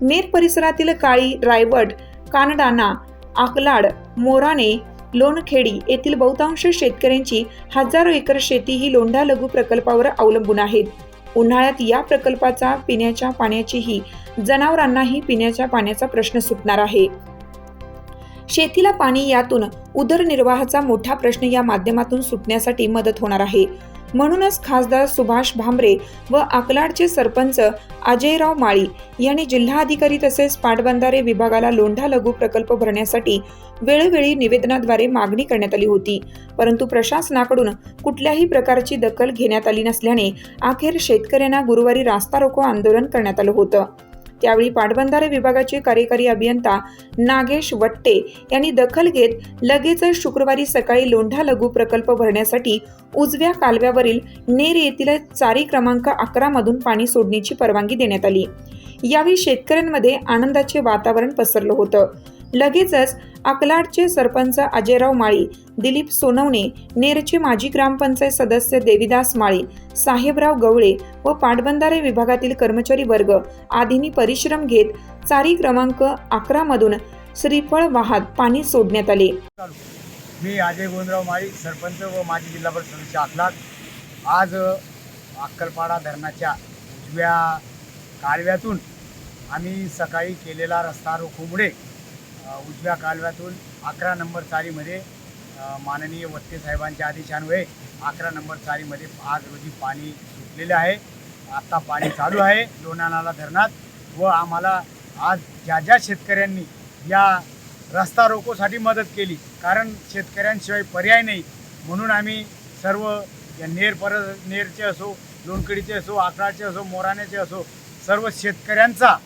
नेर परिसरातील काळी रायवट कानडाना आकलाड मोराने लोणखेडी येथील बहुतांश शेतकऱ्यांची हजारो एकर शेती ही लोंढा लघु प्रकल्पावर अवलंबून आहेत उन्हाळ्यात या प्रकल्पाचा पिण्याच्या पाण्याचीही जनावरांनाही पिण्याच्या पाण्याचा प्रश्न सुटणार आहे. शेतीला पाणी यातून उदरनिर्वाहाचा मोठा प्रश्न या माध्यमातून सुटण्यासाठी मदत होणार आहे. म्हणूनच खासदार सुभाष भामरे व अकलाडचे सरपंच अजयराव माळी यांनी जिल्हाधिकारी तसेच पाटबंधारे विभागाला लोंढा लघु प्रकल्प भरण्यासाठी वेळोवेळी निवेदनाद्वारे मागणी करण्यात आली होती. परंतु प्रशासनाकडून कुठल्याही प्रकारची दखल घेण्यात आली नसल्याने अखेर शेतकऱ्यांना गुरुवारी रास्ता रोको आंदोलन करण्यात आलं होतं. त्यावेळी पाटबंधारे विभागाचे कार्यकारी अभियंता नागेश वट्टे यांनी दखल घेत लगेचच शुक्रवारी सकाळी लोंढा लघु प्रकल्प भरण्यासाठी उजव्या कालव्यावरील नेर येथील चारी क्रमांक अकरा मधून पाणी सोडण्याची परवानगी देण्यात आली. यावेळी शेतकऱ्यांमध्ये आनंदाचे वातावरण पसरलं होतं. लगेचच अकलाडचे सरपंच अजयराव माळी दिलीप सोनवणे नेरचे माजी ग्रामपंचायत सदस्य देविदास माळी साहेबराव गवळे व पाटबंधारे विभागातील कर्मचारी वर्ग आदींनी परिश्रम घेत चारी क्रमांक अकरा मधून श्रीफळ वाहत पाणी सोडण्यात आले. मी अजय गोंदराव माळी सरपंच व माजी जिल्हा परिषद सदस्य आज अक्कलपाडा धरणाच्या उजव्या कालव्यातून आम्ही सकाळी केलेला रस्ता रोखोमुळे उजव्या कालव्यातून अकरा नंबर चारीमध्ये माननीय वत्ते साहेबांच्या आदेशान्वये अकरा नंबर चारीमध्ये आज रोजी पाणी सुटलेले आहे. आत्ता पाणी चालू आहे लोणानाला धरणात व आम्हाला आज ज्या ज्या शेतकऱ्यांनी या रस्ता रोकोसाठी मदत केली कारण शेतकऱ्यांशिवाय पर्याय नाही. म्हणून आम्ही सर्व या नेर पर नेरचे असो लोणकडीचे असो आकराचे असो मोराण्याचे असो सर्व शेतकऱ्यांचा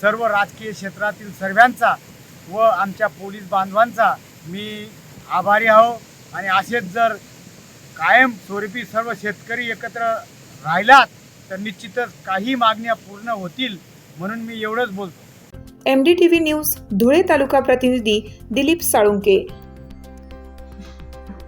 सर्व राजकीय क्षेत्रातील सर्वांचा व आमच्या पोलीस बांधवांचा मी आभारी आहो. आणि असेच जर कायम स्वरूपी सर्व शेतकरी एकत्र राहिलात तर निश्चितच काही मागण्या पूर्ण होतील म्हणून मी एवढंच बोलतो. M D T V news Dhule तालुका प्रतिनिधी दिलीप साळुंके.